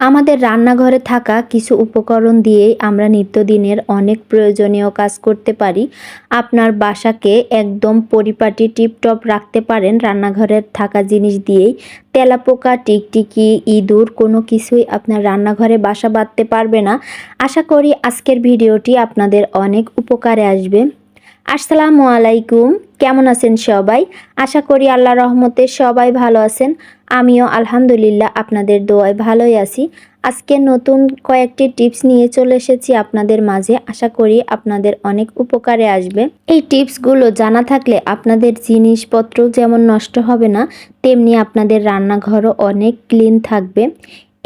আমাদের রান্নাঘরে থাকা কিছু উপকরণ দিয়েই আমরা নিত্যদিনের অনেক প্রয়োজনীয় কাজ করতে পারি। আপনার বাসাকে একদম পরিপাটি, টিপটপ রাখতে পারেন রান্নাঘরের থাকা জিনিস দিয়েই। তেলাপোকা, টিকটিকি, ইঁদুর কোনো কিছুই আপনার রান্নাঘরে বাসা বাঁধতে পারবে না। আশা করি আজকের ভিডিওটি আপনাদের অনেক উপকারে আসবে। আসসালামু আলাইকুম। কেমন আছেন সবাই? আশা করি আল্লাহ রহমতে সবাই ভালো আছেন। আমিও আলহামদুলিল্লাহ আপনাদের দোয়ায় ভালোই আছি। আজকে নতুন কয়েকটি টিপস নিয়ে চলে এসেছি আপনাদের মাঝে। আশা করি আপনাদের অনেক উপকারে আসবে। এই টিপসগুলো জানা থাকলে আপনাদের জিনিসপত্র যেমন নষ্ট হবে না, তেমনি আপনাদের রান্নাঘরও অনেক ক্লিন থাকবে।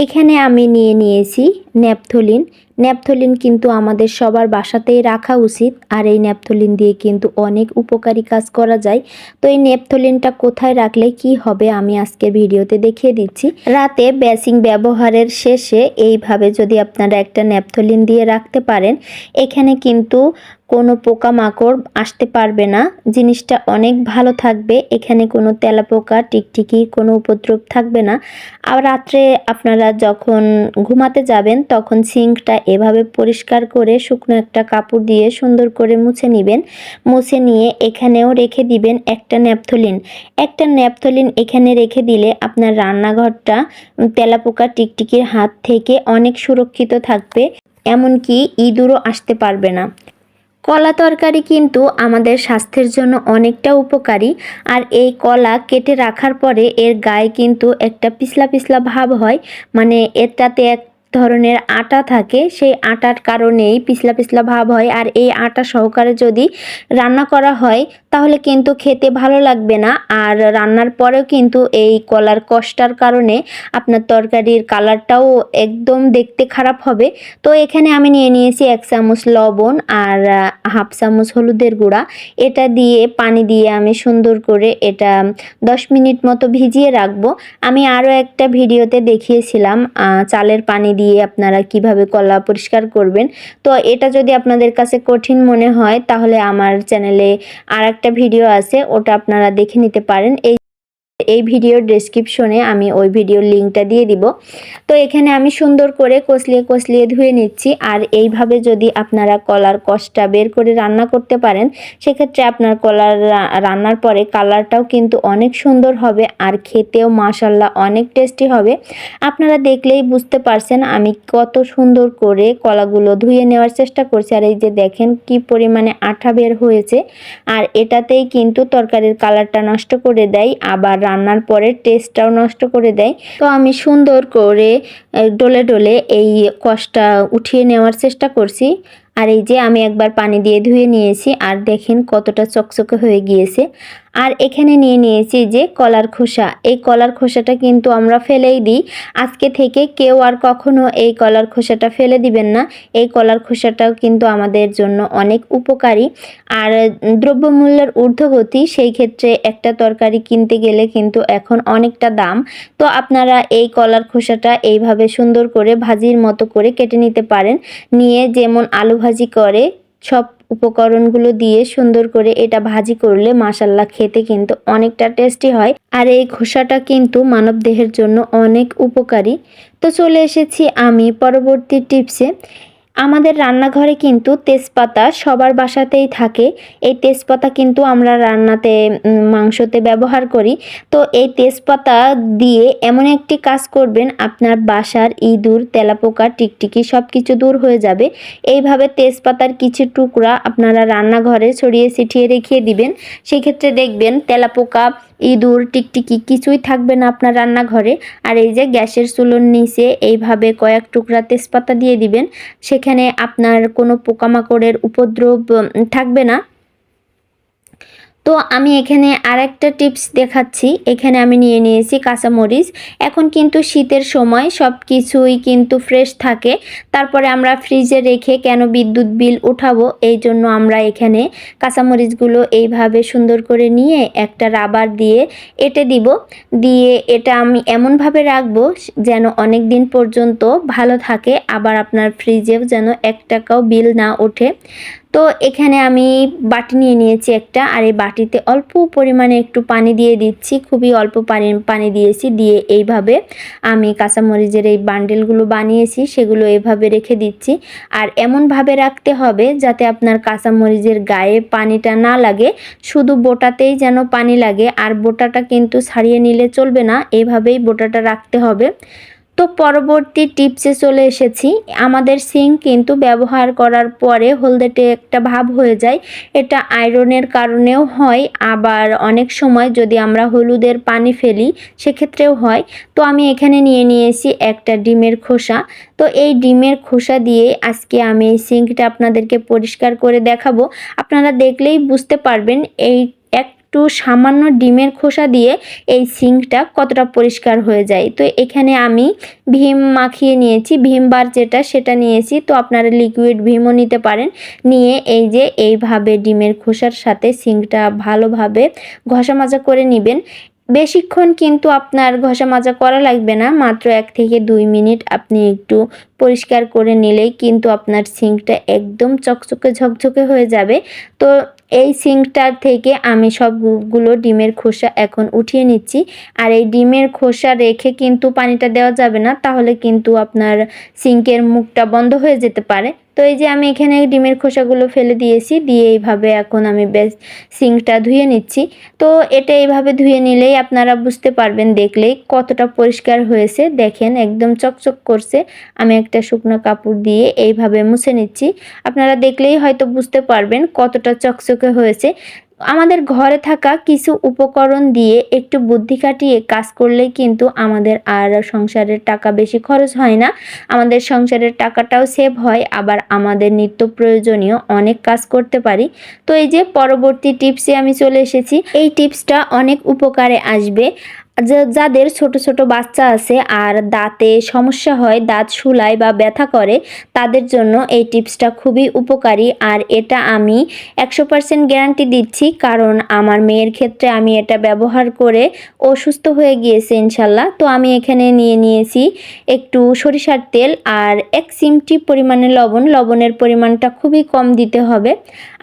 এখানে আমি নিয়ে নিয়েছি ন্যাপথলিন। ন্যাপথলিন কিন্তু আমাদের সবার বাসাতেই রাখা উচিত, আর এই ন্যাপথলিন দিয়ে কিন্তু অনেক উপকারী কাজ করা যায়। তো এই ন্যাপথলিনটা কোথায় রাখলে কি হবে আমি আজকে ভিডিওতে দেখিয়ে দিচ্ছি। রাতে ব্যাসিং ব্যবহারের শেষে এইভাবে যদি আপনারা একটা ন্যাপথলিন দিয়ে রাখতে পারেন, এখানে কিন্তু কোনো পোকামাকড় আসতে পারবে না। জিনিসটা অনেক ভালো থাকবে। এখানে কোনো তেলাপোকা টিকটিকির কোনো উপদ্রব থাকবে না। আর রাত্রে আপনারা যখন ঘুমাতে যাবেন, তখন সিঙ্কটা এভাবে পরিষ্কার করে শুকনো একটা কাপড় দিয়ে সুন্দর করে মুছে নেবেন। মুছে নিয়ে এখানেও রেখে দিবেন একটা ন্যাপথলিন। একটা ন্যাপথলিন এখানে রেখে দিলে আপনার রান্নাঘরটা তেলাপোকা, টিকটিকির হাত থেকে অনেক সুরক্ষিত থাকবে। এমনকি ইঁদুরও আসতে পারবে না। কলা তরকারি কিন্তু আমাদের স্বাস্থ্যের জন্য অনেকটা উপকারী, আর এই কলা কেটে রাখার পরে এর গায়ে কিন্তু একটা পিছলা পিছলা ভাব হয়। মানে এটাতে এক ধরনের আটা থাকে, সেই আটার কারণেই পিছলা পিছলা ভাব হয়। আর এই আটা সহকারে যদি রান্না করা হয় তাহলে কিন্তু খেতে ভালো লাগবে না। আর রান্নার পরেও কিন্তু এই কলার কষ্টার কারণে আপনার তরকারির কালারটাও একদম দেখতে খারাপ হবে। তো এখানে আমি নিয়ে নিয়েছি এক চামচ লবণ আর হাফ চামচ হলুদের গুঁড়া। এটা দিয়ে পানি দিয়ে আমি সুন্দর করে এটা দশ মিনিট মতো ভিজিয়ে রাখব। আমি আরও একটা ভিডিওতে দেখিয়েছিলাম চালের পানি দিয়ে আপনারা কীভাবে কলা পরিষ্কার করবেন। তো এটা যদি আপনাদের কাছে কঠিন মনে হয়, তাহলে আমার চ্যানেলে আর একটা ভিডিও আছে ওটা আপনারা দেখে নিতে পারেন। এই এই ভিডিওর ডেসক্রিপশনে আমি ওই ভিডিওর লিঙ্কটা দিয়ে দিব। তো এখানে আমি সুন্দর করে কষলিয়ে কষলিয়ে ধুয়ে নিচ্ছি। আর এইভাবে যদি আপনারা কলার কষটা বের করে রান্না করতে পারেন, সেক্ষেত্রে আপনার কলার রান্নার পরে কালারটাও কিন্তু অনেক সুন্দর হবে আর খেতেও মাসাল্লাহ অনেক টেস্টি হবে। আপনারা দেখলেই বুঝতে পারছেন আমি কত সুন্দর করে কলাগুলো ধুয়ে নেওয়ার চেষ্টা করছি। আর এই যে দেখেন কি পরিমাণে আঠা বের হয়েছে। আর এটাতেই কিন্তু তরকারির কালারটা নষ্ট করে দেয়। আবার রান্নার পরে টেস্টটাও নষ্ট করে দেয়। তো আমি সুন্দর করে ডলে ডলে এই কষটা উঠিয়ে নেওয়ার চেষ্টা করছি। আর এই যে আমি একবার পানি দিয়ে ধুয়ে নিয়েছি, আর দেখেন কতটা চকচকে হয়ে গিয়েছে। আর এখানে নিয়ে নিয়েছি যে কলার খোসা। এই কলার খোসাটা কিন্তু আমরা ফেলেই দিই। আজকে থেকে কেউ আর কখনো এই কলার খোসাটা ফেলে দিবেন না। এই কলার খোসাটাও কিন্তু আমাদের জন্য অনেক উপকারী। আর দ্রব্যমূল্যের ঊর্ধ্বগতি, সেই ক্ষেত্রে একটা তরকারি কিনতে গেলে কিন্তু এখন অনেকটা দাম। তো আপনারা এই কলার খোসাটা এইভাবে সুন্দর করে ভাজির মতো করে কেটে নিতে পারেন। নিয়ে যেমন আলু ভাজি করে, সব উপকরণগুলো দিয়ে সুন্দর করে এটা ভাজি করলে মাসাল্লা খেতে কিন্তু অনেকটা টেস্টি হয়। আর এই খোসাটা কিন্তু মানব দেহের জন্য অনেক উপকারী। তো চলে এসেছি আমি পরবর্তী টিপসে। আমাদের রান্নাঘরে কিন্তু তেজপাতা সবার বাসাতেই থাকে। এই তেজপাতা কিন্তু আমরা রান্নাতে মাংসতে ব্যবহার করি। তো এই তেজপাতা দিয়ে এমন একটি কাজ করবেন, আপনার বাসার ইঁদুর, তেলাপোকা, টিকটিকি সব কিছু দূর হয়ে যাবে। এইভাবে তেজপাতার কিছু টুকরা আপনারা রান্নাঘরে ছড়িয়ে ছিটিয়ে রেখে দিবেন। সেক্ষেত্রে দেখবেন তেলাপোকা ইঁদুর, টিকটিকি কিছুই থাকবে না আপনার রান্নাঘরে। আর এই যে গ্যাসের চুলোর নিচে এইভাবে কয়েক টুকরা তেজপাতা দিয়ে দিবেন, সেখানে আপনার কোনো পোকামাকড়ের উপদ্রব থাকবে না। তো আমি এখানে আর একটা টিপস দেখাচ্ছি। এখানে আমি নিয়ে নিয়েছি কাঁচামরিচ। এখন কিন্তু শীতের সময় সব কিছুই কিন্তু ফ্রেশ থাকে। তারপরে আমরা ফ্রিজে রেখে কেন বিদ্যুৎ বিল উঠাবো, এই জন্য আমরা এখানে কাঁচামরিচগুলো এইভাবে সুন্দর করে নিয়ে একটা রাবার দিয়ে এটে দিব। দিয়ে এটা আমি এমনভাবে রাখব যেন অনেক দিন পর্যন্ত ভালো থাকে, আবার আপনার ফ্রিজেও যেন এক টাকাও বিল না ওঠে। তো এখানে আমি বাটি নিয়ে নিয়েছি একটা, আর এই বাটিতে অল্প পরিমাণে একটু পানি দিয়ে দিচ্ছি, খুবই অল্প পানি পানি দিয়েছি, দিয়ে এইভাবে আমি কাঁচামরিচের এই বান্ডেলগুলো বানিয়েছি, সেগুলো এভাবে রেখে দিচ্ছি। আর এমনভাবে রাখতে হবে যাতে আপনার কাঁচামরিচের গায়ে পানিটা না লাগে, শুধু বোটাতেই যেন পানি লাগে, আর বোটাটা কিন্তু ছাড়িয়ে নিলে চলবে না, এভাবেই বোটাটা রাখতে হবে। তো পরবর্তী টিপসে চলে এসেছি। আমাদের সিঙ্ক কিন্তু ব্যবহার করার পরে হলদেটে একটা ভাব হয়ে যায়। এটা আয়রনের কারণেও হয়, আবার অনেক সময় যদি আমরা হলুদের পানি ফেলি, সেক্ষেত্রেও হয়। তো আমি এখানে নিয়ে নিয়েছি একটা ডিমের খোসা। তো এই ডিমের খোসা দিয়ে আজকে আমি এই সিঙ্কটা আপনাদেরকে পরিষ্কার করে দেখাবো। আপনারা দেখলেই বুঝতে পারবেন, এই একটু সামান্য ডিমের খোসা দিয়ে এই সিঙ্কটা কতটা পরিষ্কার হয়ে যায়। তো এখানে আমি ভীম মাখিয়ে নিয়েছি, ভীম বার যেটা সেটা নিয়েছি। তো আপনারা লিকুইড ভীমও নিতে পারেন। নিয়ে এই যে এইভাবে ডিমের খোসার সাথে সিঙ্কটা ভালোভাবে ঘষা মাজা করে নেবেন। বেশিক্ষণ কিন্তু আপনার ঘষা মাজা করা লাগবে না। মাত্র এক থেকে দুই মিনিট আপনি একটু পরিষ্কার করে নিলেই কিন্তু আপনার সিঙ্কটা একদম চকচকে ঝকঝকে হয়ে যাবে। তো এই সিঙ্কটার থেকে আমি সবগুলো ডিমের খোসা এখন উঠিয়ে নিচ্ছি। আর এই ডিমের খোসা রেখে কিন্তু পানিটা দেওয়া যাবে না, তাহলে কিন্তু আপনার সিঙ্কের মুখটা বন্ধ হয়ে যেতে পারে। তো এই যে আমি এখানে ডিমের খোসাগুলো ফেলে দিয়েছি, দিয়ে এইভাবে এখন আমি বেশ সিঙ্কটা ধুয়ে নিচ্ছি। তো এটা এইভাবে ধুয়ে নিলেই আপনারা বুঝতে পারবেন দেখলেই কতটা পরিষ্কার হয়েছে। দেখেন একদম চকচক করছে। আমি একটা শুকনো কাপড় দিয়ে এইভাবে মুছে নিচ্ছি। আপনারা দেখলেই হয়তো বুঝতে পারবেন কতটা চকচকে হয়েছে। আমাদের ঘরে থাকা কিছু উপকরণ দিয়ে একটু বুদ্ধি কাটিয়ে কাজ করলে কিন্তু আমাদের আর সংসারের টাকা বেশি খরচ হয় না। আমাদের সংসারের টাকাটাও সেভ হয়, আবার আমাদের নিত্য প্রয়োজনীয় অনেক কাজ করতে পারি। তো এই যে পরবর্তী টিপসে আমি চলে এসেছি। এই টিপসটা অনেক উপকারে আসবে। যাদের ছোট ছোট বাচ্চা আছে আর দাঁতে সমস্যা হয়, দাঁত শুলায় বা ব্যথা করে, তাদের জন্য এই টিপসটা খুবই উপকারী। আর এটা আমি একশো পার্সেন্ট গ্যারান্টি দিচ্ছি, কারণ আমার মেয়ের ক্ষেত্রে আমি এটা ব্যবহার করে অসুস্থ হয়ে গিয়েছে ইনশাল্লাহ। তো আমি এখানে নিয়ে নিয়েছি একটু সরিষার তেল আর এক সিমটি পরিমাণে লবণ। লবণের পরিমাণটা খুবই কম দিতে হবে।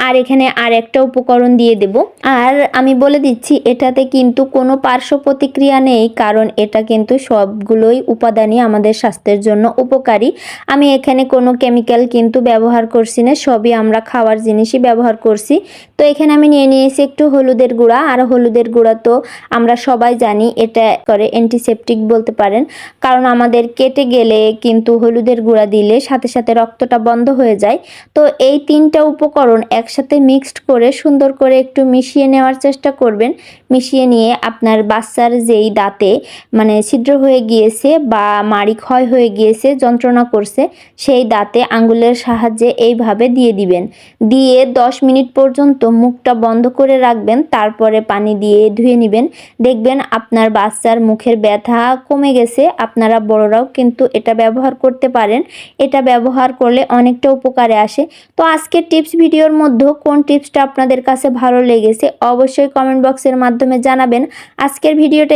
আর এখানে আর একটা উপকরণ দিয়ে দেব। আর আমি বলে দিচ্ছি, এটাতে কিন্তু কোনো পার্শ্ব প্রতিক্রিয়া প্রতিক্রিয়া নেই, কারণ এটা কিন্তু সবগুলোই উপাদানই আমাদের স্বাস্থ্যের জন্য উপকারী। আমি এখানে কোনো কেমিক্যাল কিন্তু ব্যবহার করছি না, সবই আমরা খাওয়ার জিনিসই ব্যবহার করছি। তো এখানে আমি নিয়ে নিয়েছি একটু হলুদের গুঁড়া, আর হলুদের গুঁড়া তো আমরা সবাই জানি এটা করে অ্যান্টিসেপটিক বলতে পারেন, কারণ আমাদের কেটে গেলে কিন্তু হলুদের গুঁড়া দিলে সাথে সাথে রক্তটা বন্ধ হয়ে যায়। তো এই তিনটা উপকরণ একসাথে মিক্সড করে সুন্দর করে একটু মিশিয়ে নেওয়ার চেষ্টা করবেন। মিশিয়ে নিয়ে আপনার বাচ্চার যেই দাঁতে মানে ছিদ্র হয়ে গিয়েছে বা মাড়ি ক্ষয় হয়ে গিয়েছে, যন্ত্রণা করছে, সেই দাঁতে আঙ্গুলের সাহায্যে এইভাবে দিয়ে দিবেন। দিয়ে দশ মিনিট পর্যন্ত মুখটা বন্ধ করে রাখবেন, তারপরে পানি দিয়ে ধুয়ে নেবেন। দেখবেন আপনার বাচ্চার মুখের ব্যথা কমে গেছে, আপনারা বড়রাও কিন্তু এটা ব্যবহার করতে পারেন। এটা ব্যবহার করলে অনেকটা উপকারে আসে। তো আজকের টিপস ভিডিওর মধ্যে কোন টিপসটা আপনাদের কাছে ভালো লেগেছে, অবশ্যই কমেন্ট বক্সের মাধ্যমে জানাবেন। আজকের ভিডিওটা